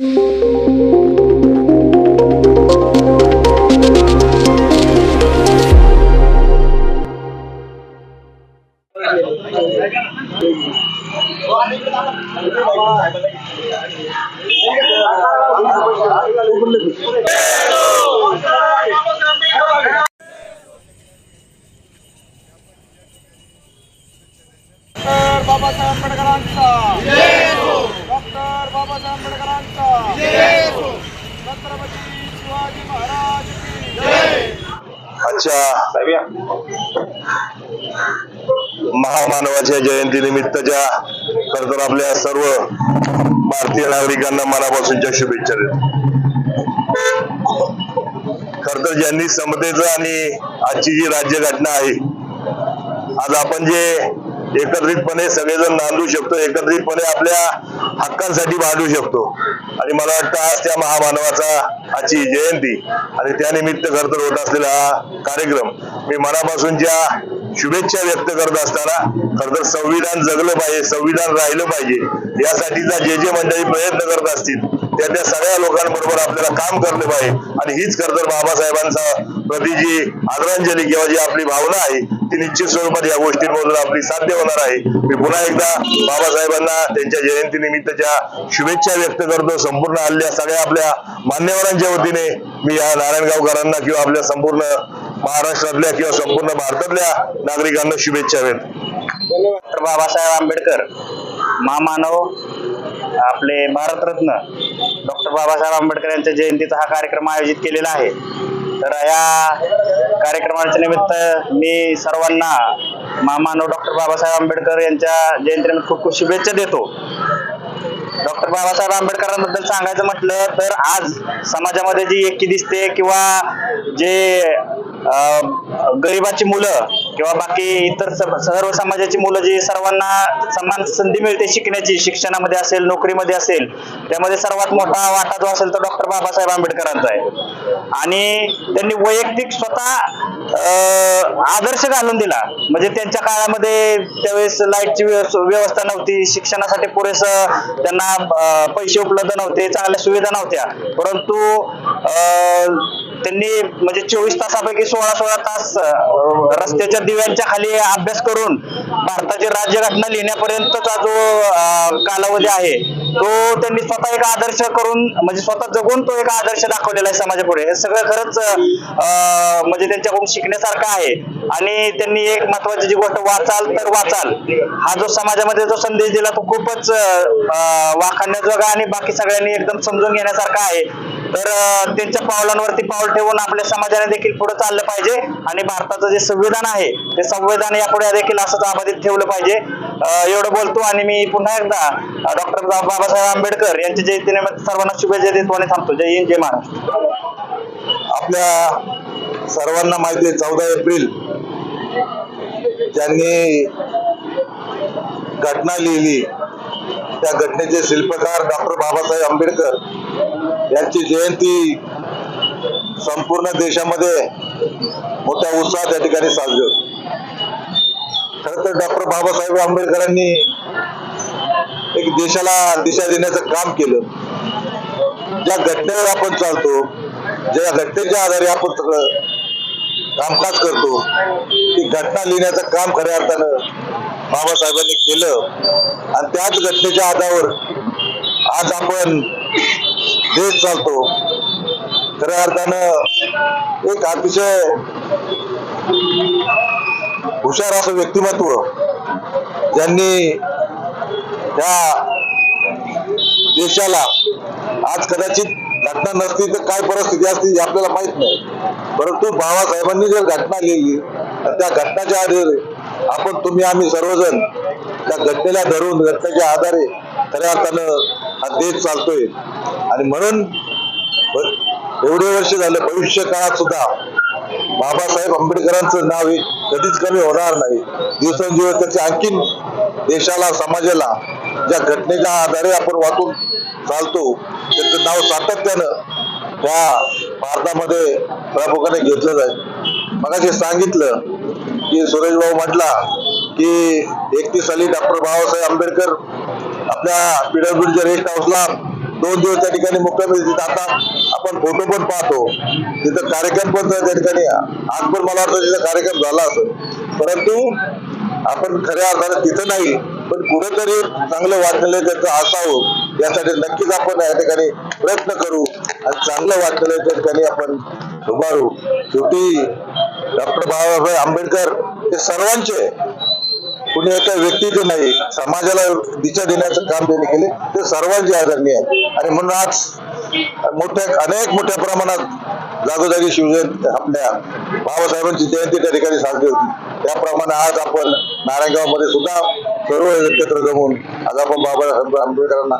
Doctor Babasaheb आंबेडकरांचा doctor Babasaheb आंबेडकरांचा. छत्रपती शिवाजी महाराज आजच्या महामानवाच्या जयंतीनिमित्तच्या खर तर आपल्या सर्व भारतीय नागरिकांना मनापासूनच्या शुभेच्छा देतो. खर तर ज्यांनी समतेचं आणि आजची जी राज्यघटना आहे आज आपण जे एकत्रितपणे सगळेजण नांदू शकतो एकत्रितपणे आपल्या हक्कांसाठी भांडू शकतो. आणि मला वाटतं आज त्या महामानवाचा आजची जयंती आणि त्यानिमित्त खर तर होत असलेला हा कार्यक्रम मी मनापासूनच्या शुभेच्छा व्यक्त करत असताना खर तर संविधान जगलं पाहिजे संविधान राहिलं पाहिजे. यासाठीचा जे जे मंडळी प्रयत्न करत असतील त्या त्या सगळ्या लोकांबरोबर आपल्याला काम करले पाहिजे. आणि हीच खर तर बाबासाहेबांचा प्रति जी आदरांजली किंवा जी आपली भावना आहे ती निश्चित स्वरूपात या गोष्टींमधून आपली साध्य होणार आहे. मी पुन्हा एकदा बाबासाहेबांना त्यांच्या जयंतीनिमित्तच्या शुभेच्छा व्यक्त करतो. संपूर्ण हल्ल्या सगळ्या आपल्या मान्यवरांच्या वतीने मी या नारायणगावकरांना किंवा आपल्या संपूर्ण महाराष्ट्रातल्या किंवा संपूर्ण भारतातल्या नागरिकांना शुभेच्छा व्यक्त डॉक्टर बाबासाहेब आंबेडकर महामानव आपले भारतरत्न डॉक्टर बाबासाहेब आंबेडकर यांच्या जयंतीचा हा कार्यक्रम आयोजित केलेला आहे. तर या कार्यक्रमाच्या निमित्त मी सर्वांना महामानव डॉक्टर बाबासाहेब आंबेडकर यांच्या जयंतीनिमित्त खूप खूप शुभेच्छा देतो. डॉक्टर बाबासाहेब आंबेडकरांबद्दल सांगायचं म्हटलं तर आज समाजामध्ये जी एकी दिसते किंवा जे गरिबाची मुलं किंवा बाकी इतर सर्व समाजाची मुलं जी सर्वांना समान संधी मिळते शिकण्याची शिक्षणामध्ये असेल नोकरीमध्ये असेल त्यामध्ये सर्वात मोठा वाटा जो असेल तो डॉक्टर बाबासाहेब आंबेडकरांचा आहे. आणि त्यांनी वैयक्तिक स्वतः आदर्श घालून दिला. म्हणजे त्यांच्या काळामध्ये त्यावेळेस लाईटची व्यवस्था नव्हती. शिक्षणासाठी पुरेसं त्यांना पैसे उपलब्ध नव्हते चांगल्या सुविधा नव्हत्या. परंतु त्यांनी म्हणजे चोवीस तासापैकी सोळा सोळा तास रस्त्याच्या दिव्यांच्या खाली अभ्यास करून भारताची राज्यघटना लिहिण्यापर्यंतचा जो कालावधी आहे तो त्यांनी स्वतः एक आदर्श करून म्हणजे स्वतः जगून तो एक आदर्श दाखवलेला आहे समाजापुढे. हे सगळं खरंच अं, म्हणजे त्यांच्याकडून शिकण्यासारखं आहे. आणि त्यांनी एक महत्वाची जी गोष्ट वाचाल तर वाचाल. हा जो समाजामध्ये जो संदेश दिला तो खूपच अं, वाखाणण्याजोगा आणि बाकी सगळ्यांनी एकदम समजून घेण्यासारखा आहे. तर त्यांच्या पावलांवरती पाऊल ठेवून आपल्या समाजाने देखील पुढे चाललं पाहिजे आणि भारताचं जे संविधान आहे ते संविधान यापुढे देखील असंच अबाधित ठेवलं पाहिजे. एवढं बोलतो आणि मी पुन्हा एकदा डॉक्टर बाबासाहेब आंबेडकर यांच्या जयंतीनिमित्त सर्वांना शुभेच्छा देतो आणि थांबतो. जय हिंद जय महाराष्ट्र. आपल्या सर्वांना माहिती आहे चौदा एप्रिल ज्यांनी घटना लिहिली. त्या घटनेचे शिल्पकार डॉक्टर बाबासाहेब आंबेडकर यांची जयंती संपूर्ण देशामध्ये मोठ्या उत्साहात या ठिकाणी साजरी होती. खर तर डॉक्टर बाबासाहेब आंबेडकरांनी एक देशाला दिशा देण्याचं काम केलं. ज्या घटनेवर आपण चालतो ज्या घटनेच्या आधारे आपण सगळं कामकाज करतो ती घटना लिहिण्याचं काम खऱ्या अर्थानं बाबासाहेबांनी केलं. आणि त्याच घटनेच्या आधारावर आज आपण देश चालतो. खऱ्या अर्थानं एक अतिशय हुशार असं व्यक्तिमत्व ज्यांनी त्या देशाला आज कदाचित घटना नसती तर काय परिस्थिती असती हे आपल्याला माहीत नाही. परंतु बाबासाहेबांनी जर घटना लिहिली तर त्या घटनाच्या आधारे आपण तुम्ही आम्ही सर्वजण त्या घटनेला धरून घटनेच्या आधारे खऱ्या अर्थानं हा देश चालतोय. आणि म्हणून एवढे वर्ष झालं भविष्य काळात सुद्धा बाबासाहेब आंबेडकरांचं नाव हे कधीच कमी होणार नाही. दिवसेंदिवस त्याचे आणखीन देशाला समाजाला ज्या घटनेच्या आधारे आपण वाचून चालतो त्याचं नाव सातत्यानं त्या भारतामध्ये प्रामुख्याने घेतलं जाईल. मला जे सांगितलं की सुरेश भाऊ म्हटला की एकतीस साली डॉक्टर बाबासाहेब आंबेडकर आपल्या पीडब्ल्यूडीच्या रेस्ट हाऊसला दोन दिवस त्या ठिकाणी मुक्कामी तिथं आता आपण फोटो पण पाहतो. तिथं कार्यक्रम पण त्या ठिकाणी आज पण मला वाटतं तिथं कार्यक्रम झाला असेल. परंतु आपण खऱ्या अर्थाने तिथं नाही पण कुठेतरी चांगलं वाटलेलं त्याचं असावं यासाठी नक्कीच आपण या ठिकाणी प्रयत्न करू आणि चांगलं वाटलेलं त्या ठिकाणी आपण उभारू. शेवटी डॉक्टर बाबासाहेब आंबेडकर हे सर्वांचे कुणी एका व्यक्तीचे नाही समाजाला दिशा देण्याचं काम त्यांनी केले ते सर्वांचे आदरणीय आहे आणि म्हणून आज मोठ्या अनेक मोठ्या प्रमाणात जागोजागी शिवजयंती आपल्या बाबासाहेबांची जयंती त्या ठिकाणी साजरी होती. त्याप्रमाणे आज आपण नारायणगावमध्ये सुद्धा सर्व एकत्र जमून आज आपण बाबासाहेब आंबेडकरांना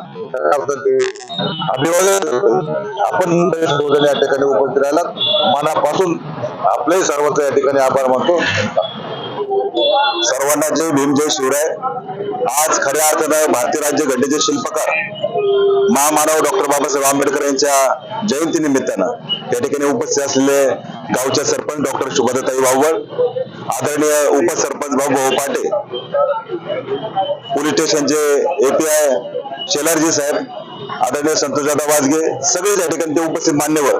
अभिवादन आपण या ठिकाणी उपस्थित राहिला मनापासून आपले सर्वांचा या ठिकाणी आभार मानतो. सर्वांना जय भीम जय शिवराय. आज खऱ्या अर्थानं भारतीय राज्य घटनेचे शिल्पकार महामानव डॉक्टर बाबासाहेब आंबेडकर यांच्या जयंती निमित्तानं या ठिकाणी उपस्थित असलेले गावचे सरपंच डॉक्टर शुभदताई वावळ आदरणीय उपसरपंच भाऊ पाटे पोलीस स्टेशनचे एपीआय शेलारजी साहेब आदरणीय संतोषदादा वाजगे सगळे त्या ठिकाणी ते उपस्थित मान्यवर.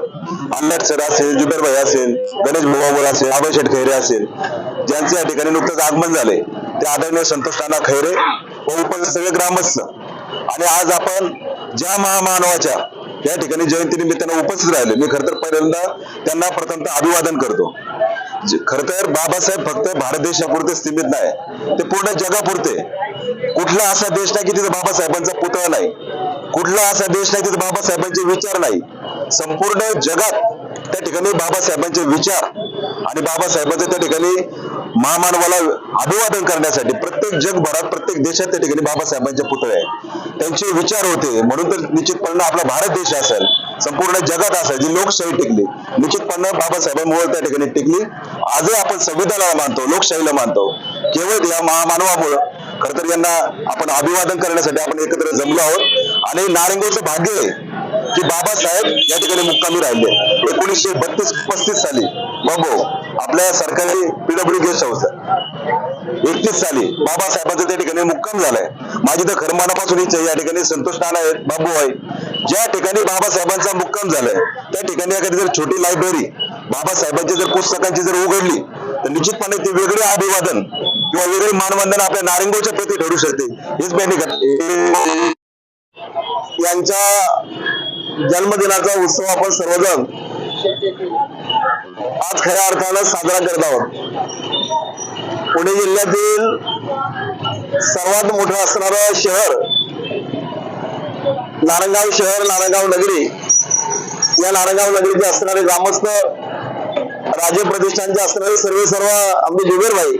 अल्लाट सर असेल जुबेर भाई असेल गणेश भुवावर असेल आभय शेटखैरे असेल ज्यांचे या ठिकाणी नुकतंच आगमन झाले ते आदरणीय संतोष नाना खैरे व उपस्थित सगळे ग्रामस्थ. आणि आज आपण ज्या महामानवाच्या या ठिकाणी जयंती निमित्तानं उपस्थित राहिले मी खर तर पहिल्यांदा त्यांना प्रथमतः अभिवादन करतो. खर तर बाबासाहेब फक्त भारत देशापुरते सीमित नाही ते पूर्ण जगापुरते. कुठला असा देश नाही की तिथे बाबासाहेबांचा पुतळा नाही. कुठला असा देश नाही तिथे बाबासाहेबांचे विचार नाही. संपूर्ण जगात त्या ठिकाणी बाबासाहेबांचे विचार आणि बाबासाहेबांचं त्या ठिकाणी महामानवाला अभिवादन करण्यासाठी प्रत्येक जगभरात प्रत्येक देशात त्या ठिकाणी बाबासाहेबांचे पुतळे आहे त्यांचे विचार होते. म्हणून तर निश्चितपणे आपला भारत देश असेल संपूर्ण जगात असेल जी लोकशाही टिकली निश्चितपणे बाबासाहेबांमुळे त्या ठिकाणी टिकली. आजही आपण संविधानाला मानतो लोकशाहीला मानतो. केवळ या महामानवामुळं खर तर यांना आपण अभिवादन करण्यासाठी आपण एकत्र जमलो आहोत. आणि नारंगीचं भाग्य आहे की बाबासाहेब या ठिकाणी मुक्कामी राहिले. एकोणीसशे बत्तीस पस्तीस साली. बघू आपल्या सरकारी पीडब्ल्यू गेस्ट हाऊस एकतीस साली बाबासाहेबांचं त्या ठिकाणी मुक्काम झालाय. माझी तर खरं मनापासून इच्छा या ठिकाणी संतोष नाना आहेत बाबू आहे ज्या ठिकाणी बाबासाहेबांचा मुक्काम झालाय त्या ठिकाणी एखादी जर छोटी लायब्ररी बाबासाहेबांची जर पुस्तकांची जर उघडली तर निश्चितपणे ते वेगळे अभिवादन किंवा वेगळे मानवंदन आपल्या नारिंगोच्या प्रती ठरू शकते. हेच मी यांच्या जन्मदिनाचा उत्सव आपण सर्वजण आज खऱ्या अर्थानं साजरा करत आहोत. पुणे जिल्ह्यातील सर्वात मोठं असणारं शहर नारंगाव शहर नारंगाव नगरी. या नारंगाव नगरीचे असणारे ग्रामस्थ राज्य प्रतिष्ठानचे असणारे सर्व सर्व आमचे जुबेर भाई.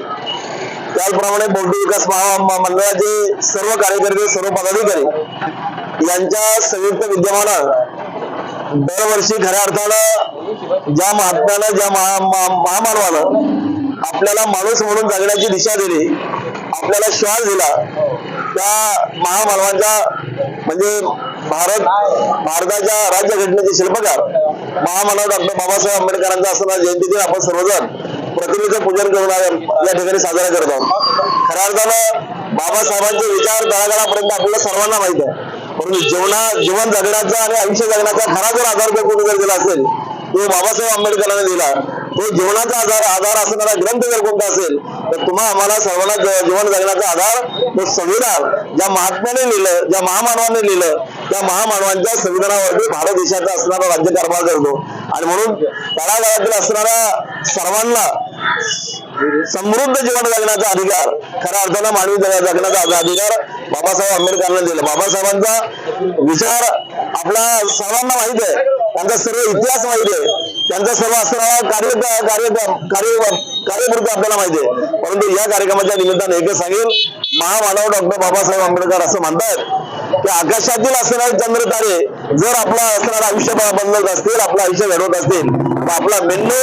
त्याचप्रमाणे बौद्ध विकास महा मंडळाचे सर्व कार्यकर्ते सर्व पदाधिकारी यांच्या संयुक्त विद्यमानं दरवर्षी खऱ्या अर्थानं ज्या महात्म्याला ज्या महा महामानवानं आपल्याला माणूस म्हणून जगण्याची दिशा दिली आपल्याला श्वास दिला त्या महामानवांच्या म्हणजे भारत भारताच्या राज्यघटनेचे शिल्पकार महामानव डॉक्टर बाबासाहेब आंबेडकरांचा असताना जयंती दिन आपण सर्वजण प्रतिमेचं पूजन करून या ठिकाणी साजरा करत आहोत. खऱ्या अर्थानं बाबासाहेबांचे विचार तळागाळापर्यंत आपल्याला सर्वांना माहीत आहे. म्हणून जीवना जीवन जगण्याचा आणि आयुष्य जगण्याचा खरा जर आधार जर कोणी जर दिला असेल तो बाबासाहेब आंबेडकरांनी दिला. तो जीवनाचा आधार आधार असणारा ग्रंथ जर कोणता असेल तर तुम्हा आम्हाला सर्वांना जीवन जगण्याचा आधार तो संविधान ज्या महात्म्याने लिहिलं ज्या महामानवाने लिहिलं त्या महामानवांच्या संविधानावरती भारत देशाचा असणारा राज्यकारभार करतो आणि म्हणून तळागाळातील असणाऱ्या सर्वांना समृद्ध जीवन जगण्याचा अधिकार खऱ्या अर्थानं मानवी जग- जगण्याचा अधिकार बाबासाहेब आंबेडकरांना दिला. बाबासाहेबांचा विचार आपल्या सर्वांना माहीत आहे. त्यांचा सर्व इतिहास माहीत आहे. त्यांचा सर्व असणारा कार्य कार्य कार्य कार्यपूर्ती आपल्याला माहिती आहे. परंतु या कार्यक्रमाच्या निमित्ताने एकच सांगेल महामानव डॉक्टर बाबासाहेब आंबेडकर असं म्हणतात की आकाशातील असणारे चंद्र तारे जर आपला असणारा आयुष्य बदलत असतील आपलं आयुष्य घडवत असतील आपला मेंदू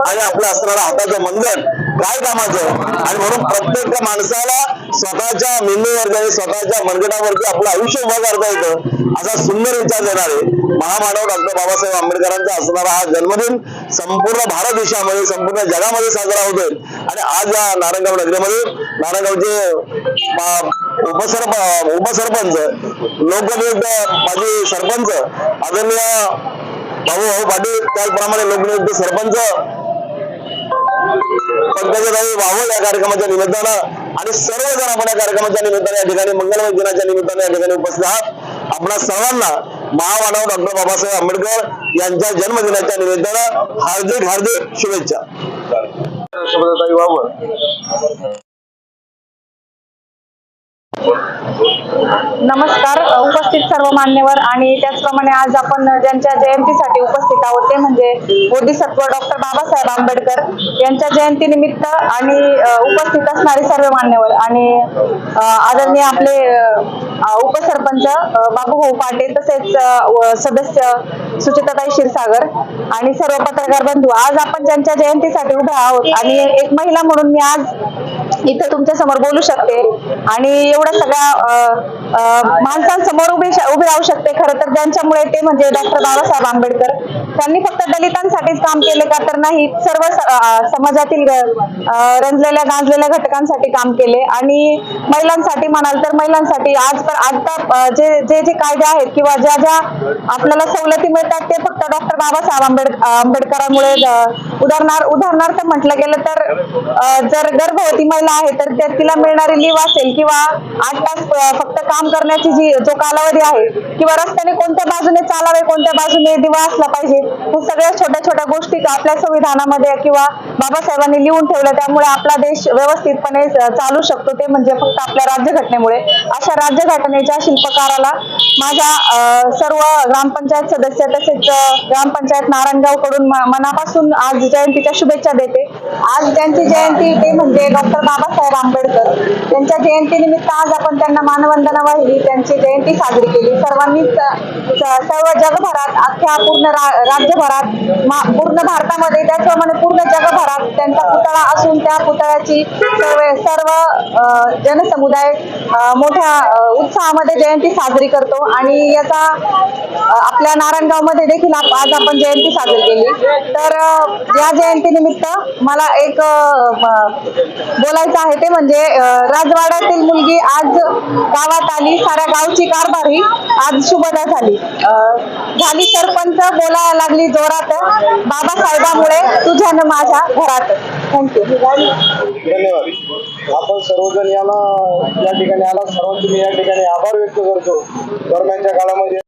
आणि आपलं असणारा हाताचं मंगण काय कामाचं? आणि म्हणून प्रत्येक माणसाला स्वतःच्या मेंदूवरती आणि स्वतःच्या मनगटावरती आपलं आयुष्य उभं करता येतं. असा सुंदर विचार देणारे महामानव डॉक्टर बाबासाहेब आंबेडकरांचा असणारा हा जन्मदिन संपूर्ण भारत देशामध्ये संपूर्ण जगामध्ये साजरा होतोय आणि आज या नारायणगाव नगरीमध्ये नारायणगावचे उपसरप उपसरपंच लोकनियुक्त माजी सरपंच आदरणीय भाऊ भाऊ पाटील त्याचप्रमाणे लोकनियुक्त सरपंच. पंकजाताई वाहून या कार्यक्रमाच्या निमित्तानं. आणि सर्वजण आपण या कार्यक्रमाच्या निमित्ताने या ठिकाणी मंगलमय दिनाच्या निमित्ताने या ठिकाणी उपस्थित आहात. आपणा सर्वांना महामानव डॉक्टर बाबासाहेब आंबेडकर यांच्या जन्मदिनाच्या निमित्तानं हार्दिक हार्दिक शुभेच्छा. नमस्कार उपस्थित सर्व मान्यवर आणि त्याचप्रमाणे आज आपण ज्यांच्या जयंतीसाठी उपस्थित आहोत ते म्हणजे बोधिसत्व डॉक्टर बाबासाहेब आंबेडकर यांच्या जयंतीनिमित्त आणि उपस्थित असणारे सर्व मान्यवर आणि आदरणीय आपले उपसरपंच बाबूभाऊ पाटे तसेच सदस्य सुचिताताई क्षीरसागर आणि सर्व पत्रकार बंधू. आज आपण ज्यांच्या जयंतीसाठी उभे आहोत आणि एक महिला म्हणून मी आज इथं तुमच्यासमोर बोलू शकते. आणि एवढ्या सगळ्या माणसांसमोर उभे उभे राहू शकते. खरं तर ज्यांच्यामुळे ते म्हणजे डॉक्टर बाबासाहेब आंबेडकर त्यांनी फक्त दलितांसाठीच काम केले का तर नाही सर्व स- समाजातील रंजलेल्या गांजलेल्या घटकांसाठी काम केले. आणि महिलांसाठी म्हणाल तर महिलांसाठी आज पण आता जे जे जे कायदे आहेत किंवा ज्या ज्या आपल्याला सवलती मिळतात ते फक्त डॉक्टर बाबासाहेब आंबेड आंबेडकरांमुळे उदाहरणार्थ उदाहरणार्थ म्हटलं गेलं तर जर गर्भवती महिला आहे तर त्या- तिला मिळणारी लिव असेल किंवा आठ तास फक्त काम करण्याची जी जो कालावधी आहे किंवा रस्त्याने कोणत्या बाजूने चालावे कोणत्या बाजूने दिवा असला पाहिजे हे सगळ्या छोट्या गोष्टी आपल्या संविधानामध्ये किंवा बाबासाहेबांनी लिहून ठेवल्या त्यामुळे आपला देश व्यवस्थितपणे चालू शकतो ते म्हणजे फक्त आपल्या राज्यघटनेमुळे. अशा राज्यघटनेच्या शिल्पकाराला माझ्या सर्व ग्रामपंचायत सदस्य तसेच ग्रामपंचायत नारायणगावकडून मनापासून आज जयंतीच्या शुभेच्छा देते. आज त्यांची जयंती ते म्हणजे डॉक्टर बाबासाहेब आंबेडकर. त्यांच्या जयंतीनिमित्त आज आपण त्यांना मानवंदना वाहिली त्यांची जयंती साजरी केली. सर्वांनी सर्व जगभरात अख्ख्या पूर्ण राज्यभरात पूर्ण भारतामध्ये त्याचप्रमाणे पूर्ण जगभरात त्यांचा पुतळा असून त्या पुतळ्याची सर्व सर्व जनसमुदाय मोठ्या उत्साहामध्ये जयंती साजरी करतो. आणि याचा आपल्या नारायणगावमध्ये देखील आज आपण जयंती साजरी केली. तर या जयंतीनिमित्त मला एक बोलायचं आहे ते म्हणजे राजवाड्यातील मुलगी आज गावात आली. साऱ्या गावची कारभारी आज शुभदा झाली. झाली सरपंच बोलायला लागली जोरात. बाबासाहेबामुळे तुझ्यानं माझ्या घरात. थँक्यू धन्यवाद. आपण सर्वजण याला या ठिकाणी आला. सर्वांचे मी या ठिकाणी आभार व्यक्त करतो. दरम्यानच्या काळामध्ये